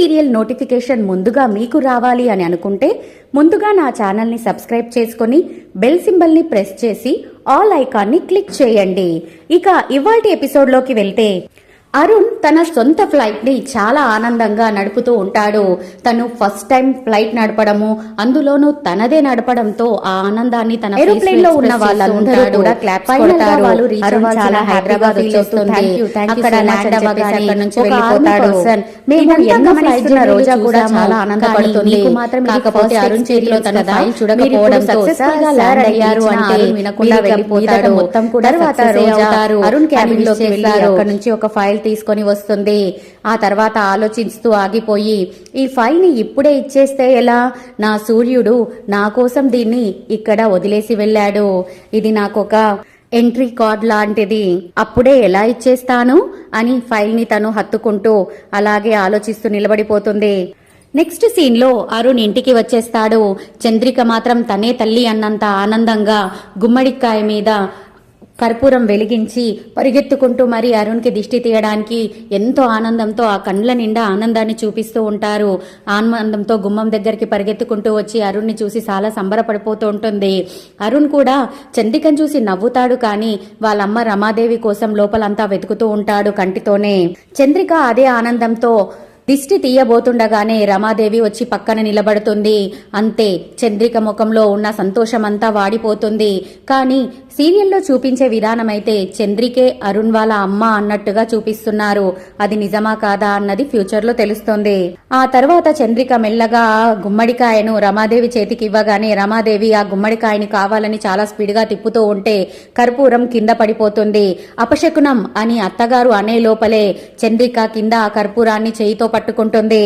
Serial notification ముందుగా మీకు రావాలి అని అనుకుంటే ముందుగా నా ఛానల్ని సబ్స్క్రైబ్ చేసుకొని బెల్ సింబల్ని ప్రెస్ చేసి ఆల్ ఐకాన్ని క్లిక్ చేయండి. ఇక ఇవాటి ఎపిసోడ్లోకి వెళ్తే అరుణ్ తన సొంత ఫ్లైట్ని చాలా ఆనందంగా నడుపుతూ ఉంటాడు. తను ఫస్ట్ టైం ఫ్లైట్ నడపడము అందులోనూ తనదే నడపడంతో ఆ ఆనందాన్ని తన ఏరోప్లేన్లో ఉన్న వాళ్ళందరూ కూడా క్లాప్ కొడతారు. అరుణ్ చాలా హైదరాబాద్ వచ్చేస్తుంది. అక్కడ ల్యాండ్ అవ్వగానే అక్కడ నుంచి వెళ్ళిపోతాడు. మేము ఎన్నో గమనిస్తున్న రోజా కూడా చాలా ఆనందపడుతుంది. మాత్రం కాకపోతే అరుణ్ చేతిలో తన ఫైల్ చూడకపోవడం సక్సెస్ఫుల్గా ల్యాండ్ అయ్యారు అంటే వినకుండా వెళ్ళిపోతాడు మొత్తం కూడా తర్వాత రోజా అరుణ్ క్యాబిన్లోకి వెళ్ళి అక్కడ నుంచి ఒక ఫైల్ తీసుకొని వస్తుంది. ఆ తర్వాత ఆలోచిస్తూ ఆగిపోయి ఈ ఫైల్ని ఇప్పుడే ఇచ్చేస్తే ఎలా? నా సూర్యుడు నా కోసం దీన్ని ఇక్కడ వదిలేసి వెళ్ళాడు. ఇది నాకొక ఎంట్రీ కార్డ్ లాంటిది. అప్పుడే ఎలా ఇచ్చేస్తాను? అని ఫైల్ని తను హత్తుకుంటూ అలాగే ఆలోచిస్తూ నిలబడిపోతుంది. నెక్స్ట్ సీన్లో అరుణ్ ఇంటికి వచ్చేస్తాడు. చంద్రిక మాత్రం తనే తల్లి అన్నంత ఆనందంగా గుమ్మడికాయ మీద కర్పూరం వెలిగించి పరిగెత్తుకుంటూ మరి అరుణ్కి దిష్టి తీయడానికి ఎంతో ఆనందంతో ఆ కండ్ల నిండా ఆనందాన్ని చూపిస్తూ ఉంటారు. ఆనందంతో గుమ్మం దగ్గరికి పరిగెత్తుకుంటూ వచ్చి అరుణ్ని చూసి చాలా సంబరపడిపోతూ ఉంటుంది. అరుణ్ కూడా చంద్రికను చూసి నవ్వుతాడు కానీ వాళ్ళమ్మ రమాదేవి కోసం లోపలంతా వెతుకుతూ ఉంటాడు కంటితోనే. చంద్రిక అదే ఆనందంతో దిష్టి తీయబోతుండగానే రమాదేవి వచ్చి పక్కన నిలబడుతుంది. అంతే చంద్రిక ముఖంలో ఉన్న సంతోషమంతా వాడిపోతుంది. కానీ సీరియల్లో చూపించే విధానమైతే చంద్రికే అరుణ్ వాళ్ళ అమ్మ అన్నట్టుగా చూపిస్తున్నారు. అది నిజమా కాదా అన్నది ఫ్యూచర్లో తెలుస్తుంది. ఆ తర్వాత చంద్రిక మెల్లగా గుమ్మడికాయను రమాదేవి చేతికి ఇవ్వగానే రమాదేవి ఆ గుమ్మడికాయని కావాలని చాలా స్పీడ్గా తిప్పుతూ ఉంటే కర్పూరం కింద పడిపోతుంది. అపశకునం అని అత్తగారు అనే లోపలే చంద్రిక కింద ఆ కర్పూరాన్ని చేయితో పట్టుకుంటుంది.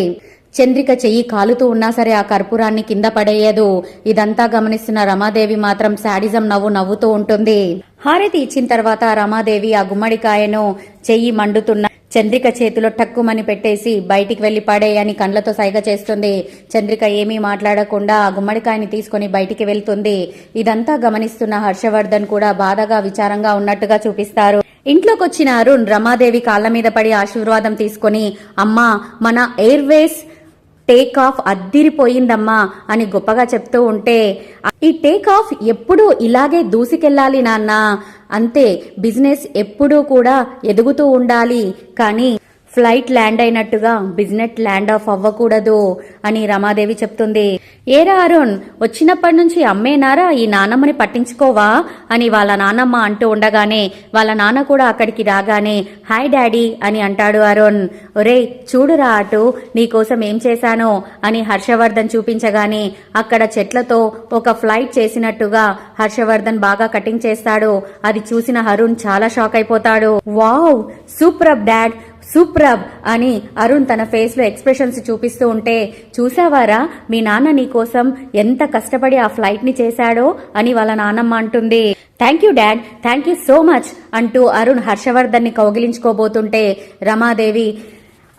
చంద్రిక చెయ్యి కాలుతూ ఉన్నా సరే ఆ కర్పూరాన్ని కింద పడేయదు. ఇదంతా గమనిస్తున్న రమాదేవి మాత్రం శాడిజం నవ్వు నవ్వుతూ ఉంటుంది. హారతి ఇచ్చిన తర్వాత రమాదేవి ఆ గుమ్మడికాయను చెయ్యి మండుతున్న చంద్రిక చేతిలో టక్కుమని పెట్టేసి బయటికి వెళ్ళి పడేయని కండ్లతో సైగ చేస్తుంది. చంద్రిక ఏమీ మాట్లాడకుండా ఆ గుమ్మడికాయని తీసుకుని బయటికి వెళ్తుంది. ఇదంతా గమనిస్తున్న హర్షవర్ధన్ కూడా బాధగా విచారంగా ఉన్నట్టుగా చూపిస్తారు. ఇంట్లోకొచ్చిన అరుణ్ రమాదేవి కాళ్ళ మీద పడి ఆశీర్వాదం తీసుకొని అమ్మా మన ఎయిర్వేస్ టేక్ ఆఫ్ అద్దిరిపోయిందమ్మా అని గొప్పగా చెప్తూ ఉంటే ఈ టేక్ ఆఫ్ ఎప్పుడూ ఇలాగే దూసుకెళ్ళాలి నాన్న. అంతే బిజినెస్ ఎప్పుడూ కూడా ఎదుగుతూ ఉండాలి. కానీ ఫ్లైట్ ల్యాండ్ అయినట్టుగా బిజినెస్ ల్యాండ్ ఆఫ్ అవ్వకూడదు అని రమాదేవి చెప్తుంది. ఏరా అరుణ్ వచ్చినప్పటి నుంచి అమ్మేనారా ఈ నానమ్మని పట్టించుకోవా అని వాళ్ళ నానమ్మ అంటూ ఉండగానే వాళ్ళ నాన్న కూడా అక్కడికి రాగానే హాయ్ డాడీ అని అంటాడు అరుణ్. ఒరే చూడురా అటు నీకోసం ఏం చేశానో అని హర్షవర్ధన్ చూపించగానే అక్కడ చెట్లతో ఒక ఫ్లైట్ చేసినట్టుగా హర్షవర్ధన్ బాగా కటింగ్ చేస్తాడు. అది చూసిన అరుణ్ చాలా షాక్ అయిపోతాడు. Wow super up dad superb అని అరుణ్ తన ఫేస్లో ఎక్స్ప్రెషన్స్ చూపిస్తూ ఉంటే చూసావారా మీ నాన్న నీకోసం ఎంత కష్టపడి ఆ ఫ్లైట్ని చేశాడో? అని వాళ్ళ నాన్నమ్మ అంటుంది. Thank you dad thank you so much అంటూ అరుణ్ హర్షవర్ధన్ని కౌగిలించుకోబోతుంటే రమాదేవి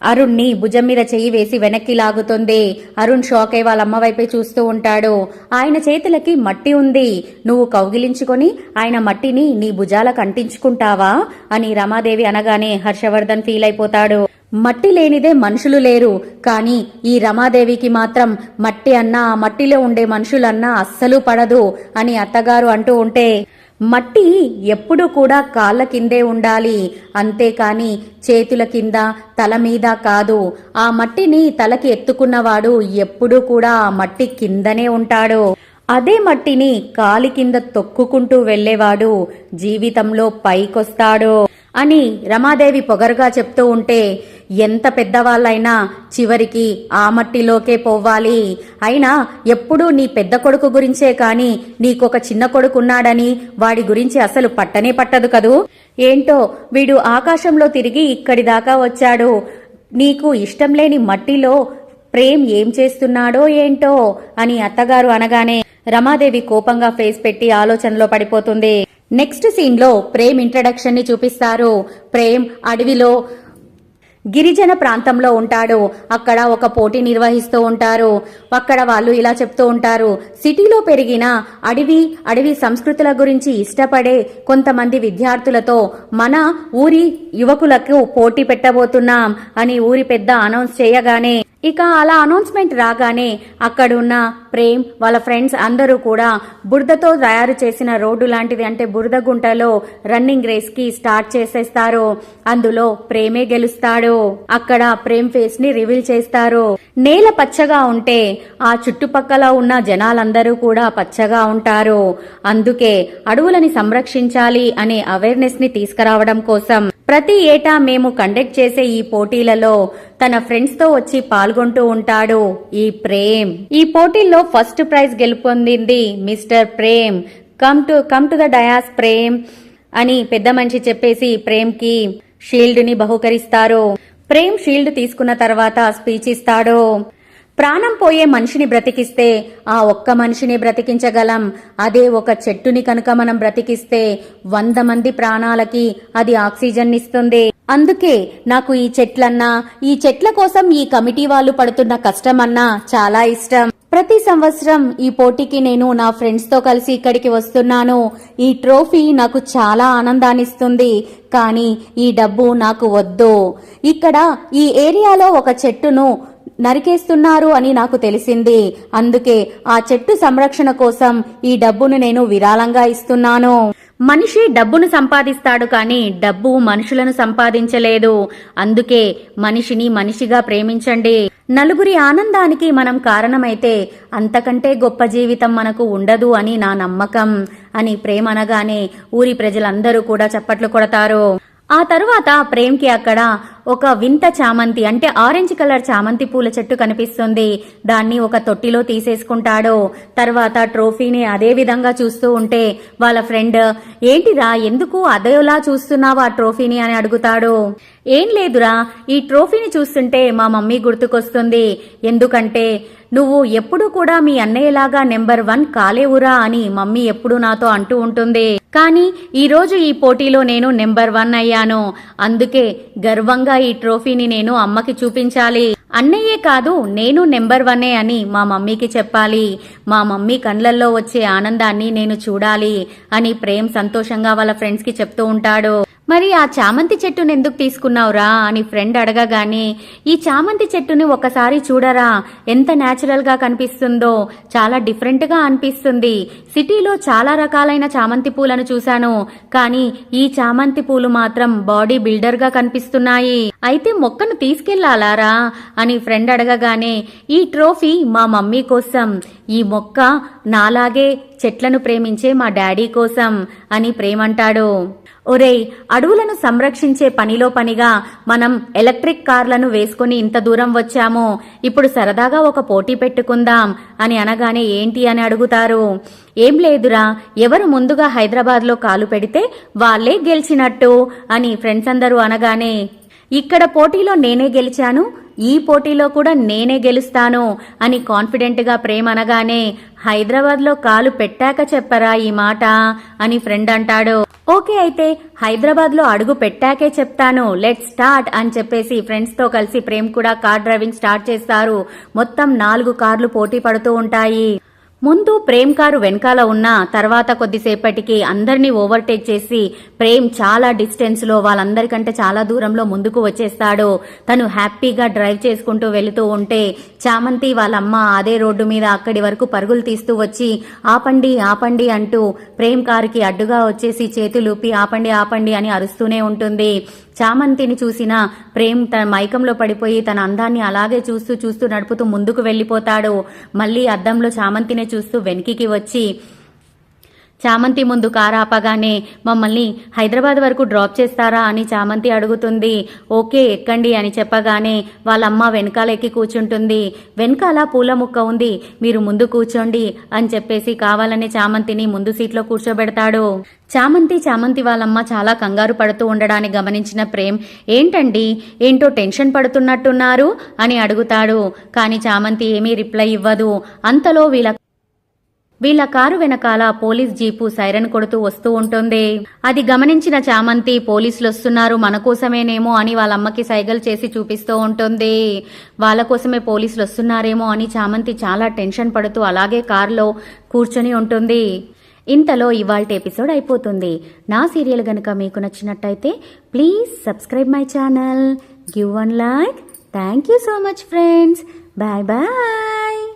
అరుణ్ని భుజం మీద చెయ్యి వేసి వెనక్కి లాగుతుంది. అరుణ్ షాక్ అయి వాళ్ళ అమ్మ వైపే చూస్తూ ఉంటాడు. ఆయన చేతులకి మట్టి ఉంది. నువ్వు కౌగిలించుకొని ఆయన మట్టిని నీ భుజాలకు అంటించుకుంటావా అని రమాదేవి అనగానే హర్షవర్ధన్ ఫీల్ అయిపోతాడు. మట్టి లేనిదే మనుషులు లేరు. కానీ ఈ రమాదేవికి మాత్రం మట్టి అన్నా ఆ మట్టిలో ఉండే మనుషులన్నా అస్సలు పడదు అని అత్తగారు అంటూ ఉంటే మట్టి ఎప్పుడు కూడా కాళ్ళ కిందే ఉండాలి. అంతేకాని చేతుల కింద తల మీద కాదు. ఆ మట్టిని తలకి ఎత్తుకున్నవాడు ఎప్పుడూ కూడా ఆ మట్టి కిందనే ఉంటాడు. అదే మట్టిని కాలి కింద తొక్కుకుంటూ వెళ్ళేవాడు జీవితంలో పైకొస్తాడు అని రమాదేవి పొగరుగా చెప్తూ ఉంటే ఎంత పెద్దవాళ్ళైనా చివరికి ఆ మట్టిలోకే పోవాలి. అయినా ఎప్పుడూ నీ పెద్ద కొడుకు గురించే కాని నీకొక చిన్న కొడుకున్నాడని వాడి గురించి అసలు పట్టనే పట్టదు కదూ? ఏంటో వీడు ఆకాశంలో తిరిగి ఇక్కడి దాకా వచ్చాడు. నీకు ఇష్టం లేని మట్టిలో ప్రేమ్ ఏం చేస్తున్నాడో ఏంటో అని అత్తగారు అనగానే రమాదేవి కోపంగా ఫేస్ పెట్టి ఆలోచనలో పడిపోతుంది. నెక్స్ట్ సీన్లో ప్రేమ్ ఇంట్రడక్షన్ని చూపిస్తారు. ప్రేమ్ అడవిలో గిరిజన ప్రాంతంలో ఉంటాడు. అక్కడ ఒక పోటీ నిర్వహిస్తూ ఉంటారు. అక్కడ వాళ్ళు ఇలా చెప్తూ ఉంటారు. సిటీలో పెరిగిన అడవి అడవి సంస్కృతుల గురించి ఇష్టపడే కొంతమంది విద్యార్థులతో మన ఊరి యువకులకు పోటీ పెట్టబోతున్నాం అని ఊరి పెద్ద అనౌన్స్ చేయగానే ఇక అలా అనౌన్స్మెంట్ రాగానే అక్కడున్న ప్రేమ్ వాళ్ళ ఫ్రెండ్స్ అందరూ కూడా బురదతో తయారు చేసిన రోడ్డు లాంటిది అంటే బురద గుంటలో రన్నింగ్ రేస్కి స్టార్ట్ చేసేస్తారు. అందులో ప్రేమే గెలుస్తాడు. అక్కడ ప్రేమ్ ఫేస్ని రివీల్ చేస్తారు. నేల పచ్చగా ఉంటే ఆ చుట్టుపక్కల ఉన్న జనాలందరూ కూడా పచ్చగా ఉంటారు. అందుకే అడవులని సంరక్షించాలి అనే అవేర్నెస్ని తీసుకురావడం కోసం ప్రతి ఏటా మేము కండక్ట్ చేసే ఈ పోటీలలో తన ఫ్రెండ్స్తో వచ్చి పాల్గొంటూ ఉంటాడు ఈ ప్రేమ్. ఈ పోటీల్లో first prize గెలుపొందింది mister Prem. Come to come to the dais Prem అని పెద్ద మనిషి చెప్పేసి ప్రేమ్కి షీల్డ్ని బహుకరిస్తారు. ప్రేమ్ షీల్డ్ తీసుకున్న తర్వాత స్పీచ్ ఇస్తాడు. ప్రాణం పోయే మనిషిని బ్రతికిస్తే ఆ ఒక్క మనిషిని బ్రతికించగలం. అదే ఒక చెట్టుని కనుక మనం బ్రతికిస్తే వంద మంది ప్రాణాలకి అది ఆక్సిజన్ ఇస్తుంది అందుకే నాకు ఈ చెట్లన్నా ఈ చెట్ల కోసం ఈ కమిటీ వాళ్ళు పడుతున్న కష్టమన్నా చాలా ఇష్టం. ప్రతి సంవత్సరం ఈ పోటీకి నేను నా ఫ్రెండ్స్తో కలిసి ఇక్కడికి వస్తున్నాను. ఈ ట్రోఫీ నాకు చాలా ఆనందాన్నిస్తుంది. కానీ ఈ డబ్బు నాకు వద్దు. ఇక్కడ ఈ ఏరియాలో ఒక చెట్టును నరికేస్తున్నారు అని నాకు తెలిసింది. అందుకే ఆ చెట్టు సంరక్షణ కోసం ఈ డబ్బును నేను విరాళంగా ఇస్తున్నాను. మనిషి డబ్బును సంపాదిస్తాడు కానీ డబ్బు మనుషులను సంపాదించలేదు. అందుకే మనిషిని మనిషిగా ప్రేమించండి. నలుగురి ఆనందానికి మనం కారణమైతే అంతకంటే గొప్ప జీవితం మనకు ఉండదు అని నా నమ్మకం అని ప్రేమ అనగానే ఊరి ప్రజలందరూ కూడా చప్పట్లు కొడతారు. ఆ తరువాత ప్రేమ్కి అక్కడ ఒక వింత చామంతి అంటే ఆరెంజ్ కలర్ చామంతి పూల చెట్టు కనిపిస్తుంది. దాన్ని ఒక తొట్టిలో తీసేసుకుంటాడు. తర్వాత ట్రోఫీని అదే విధంగా చూస్తూ ఉంటే వాళ్ళ ఫ్రెండ్ ఏంటిరా ఎందుకు అదేలా చూస్తున్నావు ఆ ట్రోఫీని? అని అడుగుతాడు. ఏం లేదురా ఈ ట్రోఫీని చూస్తుంటే మా మమ్మీ గుర్తుకొస్తుంది. ఎందుకంటే నువ్వు ఎప్పుడు కూడా మీ అన్నయ్యలాగా నెంబర్ వన్ కాలేవురా అని మమ్మీ ఎప్పుడు నాతో అంటూ ఉంటుంది. కానీ ఈ రోజు ఈ పోటీలో నేను నెంబర్ వన్ అయ్యాను. అందుకే గర్వంగా ఈ ట్రోఫీని నేను అమ్మకి చూపించాలి. అన్నయ్యే కాదు నేను నెంబర్ వన్నే అని మా మమ్మీకి చెప్పాలి. మా మమ్మీ కండ్లల్లో వచ్చే ఆనందాన్ని నేను చూడాలి అని ప్రేమ్ సంతోషంగా వాళ్ళ ఫ్రెండ్స్కి చెప్తూ ఉంటాడు. మరి ఆ చామంతి చెట్టును ఎందుకు తీసుకున్నావురా అని ఫ్రెండ్ అడగగానే ఈ చామంతి చెట్టుని ఒకసారి చూడరా ఎంత న్యాచురల్గా కనిపిస్తుందో చాలా డిఫరెంట్గా అనిపిస్తుంది. సిటీలో చాలా రకాలైన చామంతి పూలను చూశాను కానీ ఈ చామంతి పూలు మాత్రం బాడీ బిల్డర్గా కనిపిస్తున్నాయి. అయితే మొక్కను తీసుకెళ్ళాలారా అని ఫ్రెండ్ అడగగానే ఈ ట్రోఫీ మా మమ్మీ కోసం ఈ మొక్క నాలాగే చెట్లను ప్రేమించే మా డాడీ కోసం అని ప్రేమంటాడు. ఒరేయ్ అడవులను సంరక్షించే పనిలో పనిగా మనం ఎలక్ట్రిక్ కార్లను వేసుకుని ఇంత దూరం వచ్చాము. ఇప్పుడు సరదాగా ఒక పోటీ పెట్టుకుందాం అని అనగానే ఏంటి అని అడుగుతారు. ఏం లేదురా ఎవరు ముందుగా హైదరాబాద్లో కాలు పెడితే వాళ్ళే గెలిచినట్టు అని ఫ్రెండ్స్ అందరూ అనగానే ఇక్కడ పోటీలో నేనే గెలిచాను ఈ పోటీలో కూడా నేనే గెలుస్తాను అని కాన్ఫిడెంట్గా ప్రేమ అనగానే హైదరాబాద్లో కాలు పెట్టాక చెప్పరా ఈ మాట అని ఫ్రెండ్ అంటాడు. ఓకే అయితే హైదరాబాద్లో అడుగు పెట్టాకే చెప్తాను లెట్ స్టార్ట్ అని చెప్పేసి ఫ్రెండ్స్తో కలిసి ప్రేమ్ కూడా కార్ డ్రైవింగ్ స్టార్ట్ చేస్తారు. మొత్తం నాలుగు కార్లు పోటీ పడుతూ ఉంటాయి. ముందు ప్రేమ్ కారు వెనకాల ఉన్న తర్వాత కొద్దిసేపటికి అందరినీ ఓవర్టేక్ చేసి ప్రేమ్ చాలా డిస్టెన్స్లో వాళ్ళందరికంటే చాలా దూరంలో ముందుకు వచ్చేస్తాడు. తను హ్యాపీగా డ్రైవ్ చేసుకుంటూ వెళుతూ ఉంటే చామంతి వాళ్ళమ్మ అదే రోడ్డు మీద అక్కడి వరకు పరుగులు తీస్తూ వచ్చి ఆపండి ఆపండి అంటూ ప్రేమ్ కారుకి అడ్డుగా వచ్చేసి చేతులూపి ఆపండి ఆపండి అని అరుస్తూనే ఉంటుంది. చామంతిని చూసిన ప్రేమ్ తన మైకంలో పడిపోయి తన అందాన్ని అలాగే చూస్తూ చూస్తూ నడుపుతూ ముందుకు వెళ్ళిపోతాడు. మళ్ళీ అద్దంలో చామంతినే చూస్తూ వెనక్కి వచ్చి చామంతి ముందు కారు ఆపగానే మమ్మల్ని హైదరాబాద్ వరకు డ్రాప్ చేస్తారా అని చామంతి అడుగుతుంది. ఓకే ఎక్కండి అని చెప్పగానే వాళ్ళమ్మ వెనకాల ఎక్కి కూర్చుంటుంది. వెనకాల పూల ముక్క ఉంది. మీరు ముందు కూర్చోండి అని చెప్పేసి కావాలనే చామంతిని ముందు సీట్లో కూర్చోబెడతాడు. చామంతి చామంతి వాళ్ళమ్మ చాలా కంగారు పడుతూ ఉండడాన్ని గమనించిన ప్రేమ్ ఏంటండి? ఏంటో టెన్షన్ పడుతున్నట్టున్నారు? అని అడుగుతాడు. కానీ చామంతి ఏమీ రిప్లై ఇవ్వదు. అంతలో వీళ్ళ వీళ్ళ కారు వెనకాల పోలీస్ జీపు సైరన్ కొడుతూ వస్తూ ఉంటుంది. అది గమనించిన చామంతి పోలీసులు వస్తున్నారు మన కోసమేనేమో అని వాళ్ళ అమ్మకి సైగలు చేసి చూపిస్తూ ఉంటుంది. వాళ్ళ కోసమే పోలీసులు వస్తున్నారేమో అని చామంతి చాలా టెన్షన్ పడుతూ అలాగే కారులో కూర్చొని ఉంటుంది. ఇంతలో ఇవాళ ఎపిసోడ్ అయిపోతుంది. నా సీరియల్ గనక మీకు నచ్చినట్టయితే please subscribe my channel. Give one like. Thank you so much friends. Bye bye.